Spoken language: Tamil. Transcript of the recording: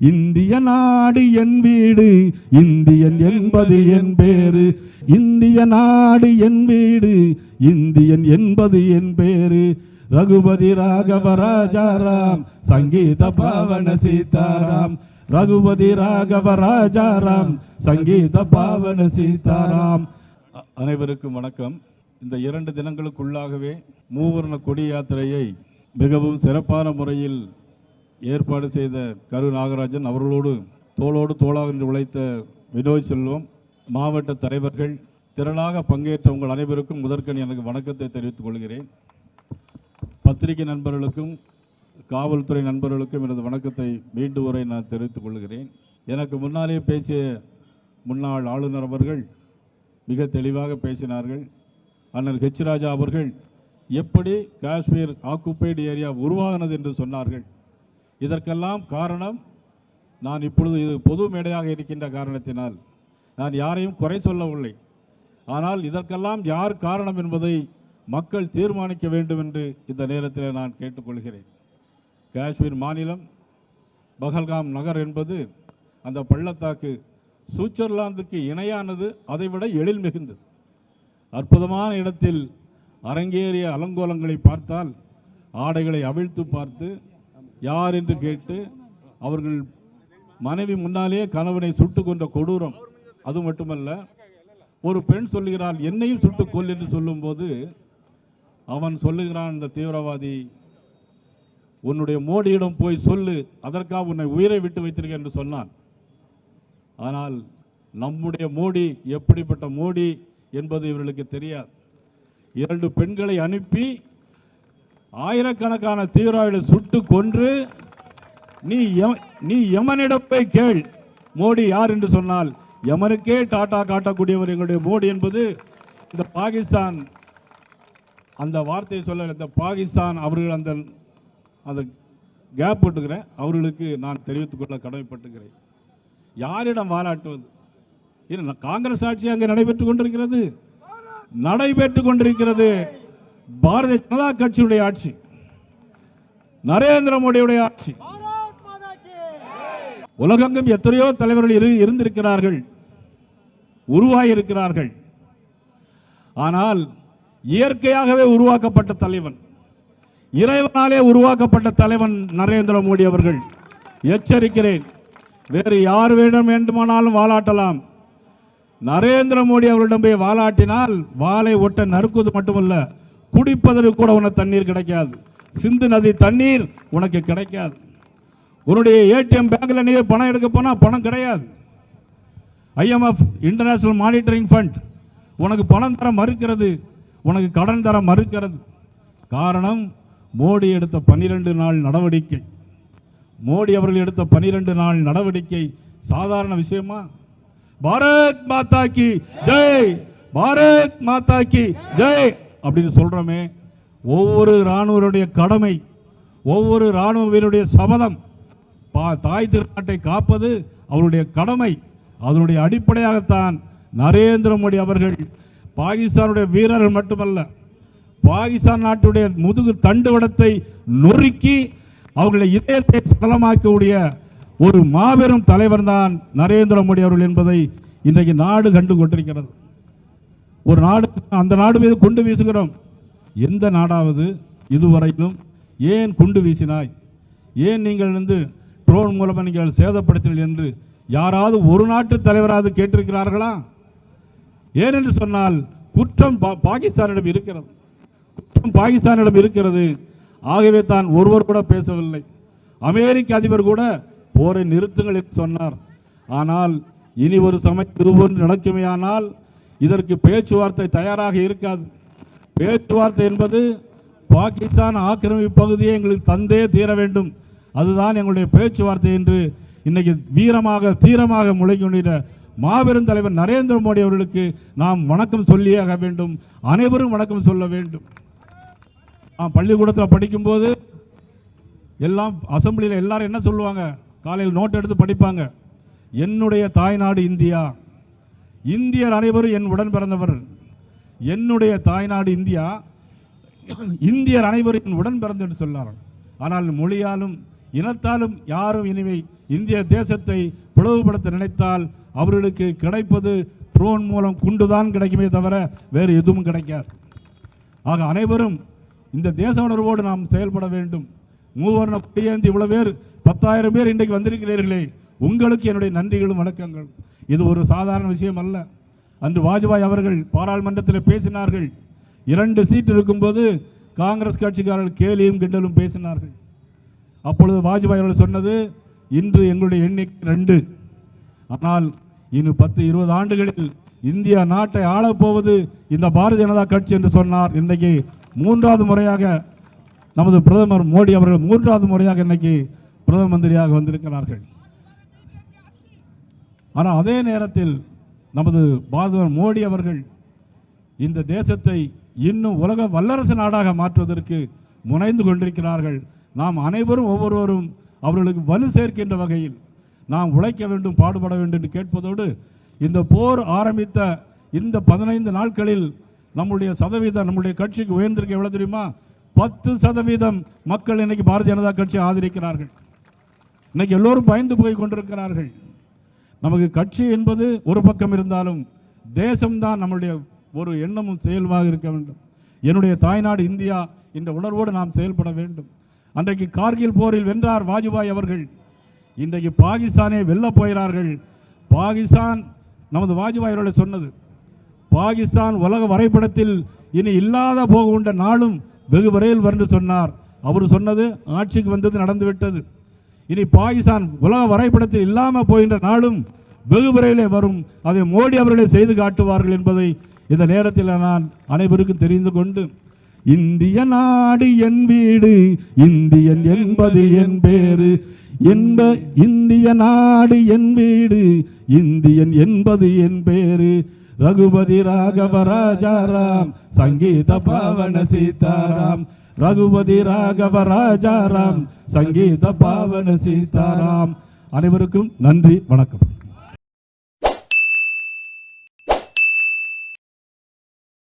இந்திய நாடு என் வீடு இந்தியன் என்பது என் பேரு. இந்திய நாடு என் வீடு இந்தியன் என்பது என் பேரு. ரகுபதி ராகவ ராஜாராம் சங்கீத பாவன சீதாராம். ரகுபதி ராகவ ராஜாராம் சங்கீத பாவன சீதாராம். அனைவருக்கும் வணக்கம். இந்த இரண்டு தினங்களுக்குள்ளாகவே மூவர்ண கொடி யாத்திரையை மிகவும் சிறப்பான முறையில் ஏற்பாடு செய்த கரு நாகராஜன் அவர்களோடு தோளோடு தோளாக நின்று உழைத்த வினோய் செல்வம் மாவட்ட தலைவர்கள் திரளாக பங்கேற்ற உங்கள் அனைவருக்கும் முதற்கண் எனக்கு வணக்கத்தை தெரிவித்துக் கொள்கிறேன். பத்திரிகை நண்பர்களுக்கும் காவல்துறை நண்பர்களுக்கும் எனது வணக்கத்தை மீண்டும் வரை நான் தெரிவித்துக் கொள்கிறேன். எனக்கு முன்னாலே பேசிய முன்னாள் ஆளுநர் அவர்கள் மிக தெளிவாக பேசினார்கள். அண்ணன் ஹெச் ராஜா அவர்கள் எப்படி காஷ்மீர் ஆக்குப்பைடு ஏரியா உருவாகினது என்று சொன்னார்கள். இதற்கெல்லாம் காரணம் நான் இப்பொழுது இது பொது மேடையாக இருக்கின்ற காரணத்தினால். நான் யாரையும் குறை சொல்லவில்லை. ஆனால் இதற்கெல்லாம் யார் காரணம் என்பதை மக்கள் தீர்மானிக்க வேண்டும் என்று இந்த நேரத்தில் நான் கேட்டுக்கொள்கிறேன். காஷ்மீர் மாநிலம் பகல்காம் நகர் என்பது அந்த பள்ளத்தாக்கு சுவிட்சர்லாந்துக்கு இணையானது அதைவிட எழில் மிகுந்தது. அற்புதமான இடத்தில் அரங்கேறிய அலங்கோலங்களை பார்த்தால் ஆடைகளை அவிழ்த்து பார்த்து யார் என்று கேட்டு அவர்கள் மனைவி முன்னாலே கணவனை சுட்டு கொன்ற கொடூரம். அது மட்டுமல்ல ஒரு பெண் சொல்லுகிறாள் என்னையும் சுட்டுக்கொள் என்று சொல்லும்போது அவன் சொல்லுகிறான் இந்த தீவிரவாதி உன்னுடைய மோடியிடம் போய் சொல்லு அதற்காக உன்னை உயிரை விட்டு வைத்திருக்க என்று சொன்னான். ஆனால் நம்முடைய மோடி எப்படிப்பட்ட மோடி என்பது இவர்களுக்கு தெரியாது. இரண்டு பெண்களை அனுப்பி ஆயிரக்கணக்கான தீவிரவாதிகளை சுட்டு கொன்று நீ நீ யமனிடப்பை கேள். மோடி யார் என்று சொன்னால் யமனுக்கே டாட்டா காட்டக்கூடியவர் எங்களுடைய மோடி என்பது இந்த பாகிஸ்தான் அந்த வார்த்தையை சொல்ல இந்த பாகிஸ்தான் அவர்கள் அந்த அந்த கேப் போட்டுக்கிறேன். அவர்களுக்கு நான் தெரிவித்துக் கொள்ள கடமைப்பட்டுக்கிறேன். யாரிடம் வாலாட்டுவது இது காங்கிரஸ் ஆட்சி அங்கே நடைபெற்றுக் கொண்டிருக்கிறது. நடைபெற்றுக் கொண்டிருக்கிறது. பாரதிய ஜனதா கட்சியுடைய ஆட்சி நரேந்திர மோடியுடைய ஆட்சி. உலகெங்கும் எத்தனையோ தலைவர்கள் இரு இருந்திருக்கிறார்கள் உருவாகி இருக்கிறார்கள் ஆனால் இயற்கையாகவே உருவாக்கப்பட்ட தலைவன் இறைவனாலே உருவாக்கப்பட்ட தலைவன் நரேந்திர மோடி அவர்கள். எச்சரிக்கிறேன் வேறு யார் வேடம் வேண்டுமானாலும் வாலாட்டலாம். நரேந்திர மோடி அவர்களிடம் போய் வாலாட்டினால் வாளை ஒட்ட நறுக்குவது மட்டுமல்ல குடிப்பதற்கு கூட உனக்கு தண்ணீர் கிடைக்காது. சிந்து நதி தண்ணீர் உனக்கு கிடைக்காது. உன்னுடைய ஏடிஎம் பேங்கில் நீ பணம் எடுக்க போனால் பணம் கிடையாது. ஐஎம்எஃப் இன்டர்நேஷ்னல் மானிட்டரிங் ஃபண்ட் உனக்கு பணம் தர மறுக்கிறது. உனக்கு கடன் தர மறுக்கிறது. காரணம் மோடி எடுத்த பன்னிரெண்டு நாள் நடவடிக்கை. மோடி அவர்கள் எடுத்த பன்னிரெண்டு நாள் நடவடிக்கை சாதாரண விஷயமா? பாரத் மாதா கி ஜெய்! பாரத் மாதா கி ஜெய்! அப்படின்னு சொல்கிறோமே ஒவ்வொரு இராணுவருடைய கடமை ஒவ்வொரு இராணுவ வீரருடைய சபதம் பா- தாய் திருநாட்டை காப்பது அவருடைய கடமை. அதனுடைய அடிப்படையாகத்தான் நரேந்திர மோடி அவர்கள் பாகிஸ்தானுடைய வீரர்கள் மட்டுமல்ல பாகிஸ்தான் நாட்டுடைய முதுகு தண்டுவடத்தை நொறுக்கி அவர்களை இதயத்தை சலமாக்கக்கூடிய ஒரு மாபெரும் தலைவர் தான் நரேந்திர மோடி அவர்கள் என்பதை இன்றைக்கு நாடு கண்டு கொண்டிருக்கிறது. ஒரு நாடு அந்த நாடு மீது குண்டு வீசுகிறோம். எந்த நாடாவது இதுவரையிலும் ஏன் குண்டு வீசினாய்? ஏன் நீங்கள் வந்து ட்ரோன் மூலமாக நீங்கள் சேதப்படுத்தினீர்கள் என்று யாராவது ஒரு நாட்டு தலைவராவது கேட்டிருக்கிறார்களா? ஏனென்று சொன்னால் குற்றம் பா- பாகிஸ்தானிடம் இருக்கிறது. குற்றம் பாகிஸ்தானிடம் இருக்கிறது. ஆகவே தான் ஒருவர் கூட பேசவில்லை. அமெரிக்க அதிபர் கூட போரை நிறுத்துங்கள் என்று சொன்னார். ஆனால் இனி ஒரு சமயம் இதுபோன்று நடக்குமேயானால் இதற்கு பேச்சுவார்த்தை தயாராக இருக்காது. பேச்சுவார்த்தை என்பது பாகிஸ்தான் ஆக்கிரமிப்பு பகுதியை எங்களுக்கு தந்தே தீர வேண்டும். அதுதான் எங்களுடைய பேச்சுவார்த்தை என்று இன்னைக்கு வீரமாக தீரமாக முளைக்கின்ற மாபெரும் தலைவர் நரேந்திர மோடி அவர்களுக்கு நாம் வணக்கம் சொல்லியாக வேண்டும். அனைவரும் வணக்கம் சொல்ல வேண்டும். நான் பள்ளிக்கூடத்தில் படிக்கும்போது எல்லாம் அசெம்பிளியில் எல்லாரும் என்ன சொல்லுவாங்க? காலையில் நோட் எடுத்து படிப்பாங்க. என்னுடைய தாய்நாடு இந்தியா. இந்தியர் அனைவரும் என் உடன் பிறந்தவர். என்னுடைய தாய்நாடு இந்தியா. இந்தியர் அனைவரும் என் உடன் பிறந்து என்று சொன்னார்கள். ஆனால் மொழியாலும் இனத்தாலும் யாரும் இனிமே இந்திய தேசத்தை பிளவுபடுத்த நினைத்தால் அவர்களுக்கு கிடைப்பது ட்ரோன் மூலம் குண்டுதான் கிடைக்குமே தவிர வேறு எதுவும் கிடைக்காது. ஆக அனைவரும் இந்த தேச உணர்வோடு நாம் செயல்பட வேண்டும். மூவர்ண குடியேந்தி இவ்வளோ பேர் பத்தாயிரம் பேர் இன்றைக்கு வந்திருக்கிறீர்களே. உங்களுக்கு என்னுடைய நன்றிகளும் வணக்கங்கள் இது ஒரு சாதாரண விஷயம் அல்ல. அன்று வாஜ்பாய் அவர்கள் பாராளுமன்றத்தில் பேசினார்கள். இரண்டு சீட் இருக்கும்போது காங்கிரஸ் கட்சிக்காரர்கள் கேலியும் கிண்டலும் பேசினார்கள். அப்பொழுது வாஜ்பாய் அவர்கள் சொன்னது இன்று எங்களுடைய எண்ணிக்கை ரெண்டு. ஆனால் இன்னும் பத்து இருபது ஆண்டுகளில் இந்தியா நாட்டை ஆளப்போவது இந்த பாரதிய ஜனதா கட்சி என்று சொன்னார். இன்றைக்கு மூன்றாவது முறையாக நமது பிரதமர் மோடி அவர்கள் மூன்றாவது முறையாக இன்றைக்கு பிரதம மந்திரியாக வந்திருக்கிறார்கள். ஆனால் அதே நேரத்தில் நமது பாரதவர் மோடி அவர்கள் இந்த தேசத்தை இன்னும் உலக வல்லரசு நாடாக மாற்றுவதற்கு முனைந்து கொண்டிருக்கிறார்கள். நாம் அனைவரும் ஒவ்வொருவரும் அவர்களுக்கு வலு சேர்க்கின்ற வகையில் நாம் உழைக்க வேண்டும் பாடுபட வேண்டும் என்று கேட்பதோடு இந்த போர் ஆரம்பித்த இந்த பதினைந்து நாட்களில் நம்முடைய சதவீதம் நம்முடைய கட்சிக்கு உயர்ந்திருக்க எவ்வளவு தெரியுமா? பத்து சதவீதம் மக்கள் இன்னைக்கு பாரதிய ஜனதா கட்சியை ஆதரிக்கிறார்கள். இன்னைக்கு எல்லோரும் பயந்து போய் கொண்டிருக்கிறார்கள். நமக்கு கட்சி என்பது ஒரு பக்கம் இருந்தாலும் தேசம்தான் நம்முடைய ஒரு எண்ணமும் செயல்வாக இருக்க வேண்டும். என்னுடைய தாய்நாடு இந்தியா என்ற உணர்வோடு நாம் செயல்பட வேண்டும். அன்றைக்கு கார்கில் போரில் வென்றார் வாஜ்பாய் அவர்கள். இன்றைக்கு பாகிஸ்தானே வெல்லப் போகிறார்கள். பாகிஸ்தான் நமது வாஜ்பாய் அவர்களை சொன்னது பாகிஸ்தான் உலக வரைபடத்தில் இனி இல்லாத போக உண்ட நாளும் வெகு விரைவில் வரும் சொன்னார். அவர் சொன்னது ஆட்சிக்கு வந்தது நடந்துவிட்டது இனி பாகிஸ்தான் உலக வரைபடத்தில் இல்லாமல் போகின்ற நாளும் வெகு விரைவிலே வரும். அதை மோடி அவர்களே செய்து காட்டுவார்கள் என்பதை இந்த நேரத்தில் நான் அனைவருக்கும் தெரிந்து கொண்டு இந்திய நாடு என் வீடு இந்தியன் என்பது என் பேரு. என்ப இந்திய நாடு என் வீடு இந்தியன் என்பது என் பேரு. ரகுபதி ராகவ ராஜாராம் சங்கீத பாவன சீதாராம். ரகுபதி ராகவ ராஜாராம் சங்கீத பாவன சீதாராம். அனைவருக்கும் நன்றி வணக்கம்.